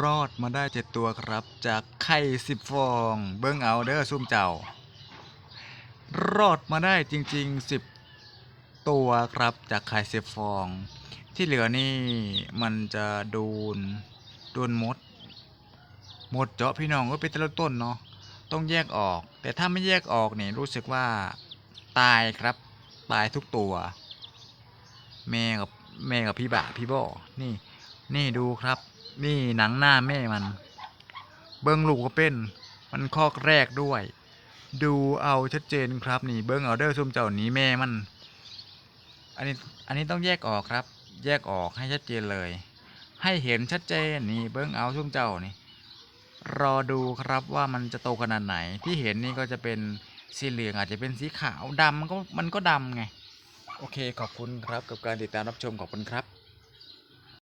รอดมาได้เจ็ดตัวครับ จากไข่สิบฟอง เบิ้งเอาเด้อซุ่มเจ้ารอดมาได้จริงๆสิบตัวครับจากไข่สิบฟอง ที่เหลือนี่มันจะโดนโดนมดหมดเจาะพี่น้องก็เป็นแต่ละต้นเนาะต้องแยกออก แต่ถ้าไม่แยกออกเนี่ยรู้สึกว่าตายครับ ตายทุกตัว แม่กับแม่กับพี่บ่าพี่บ่อนี่ นี่ดูครับ นี่หนังหน้าแม่มัน เบิ้งลูกก็เป็น มันคอกแรกด้วย ดูเอาชัดเจนครับ นี่เบิ้งเอาเดอร์ซุ่มเจ้านี้แม่มัน อันนี้อันนี้ต้องแยกออกครับ แยกออกให้ชัดเจนเลย ให้เห็นชัดเจนนี่เบิ้งเอาซุ่มเจ้านี่รอดูครับว่ามันจะโตขนาดไหนที่เห็นนี่ก็จะเป็นสีเหลืองอาจจะเป็นสีขาวดำมันก็มันก็ดำไง โอเคขอบคุณครับกับการติดตามรับชมขอบคุณครับ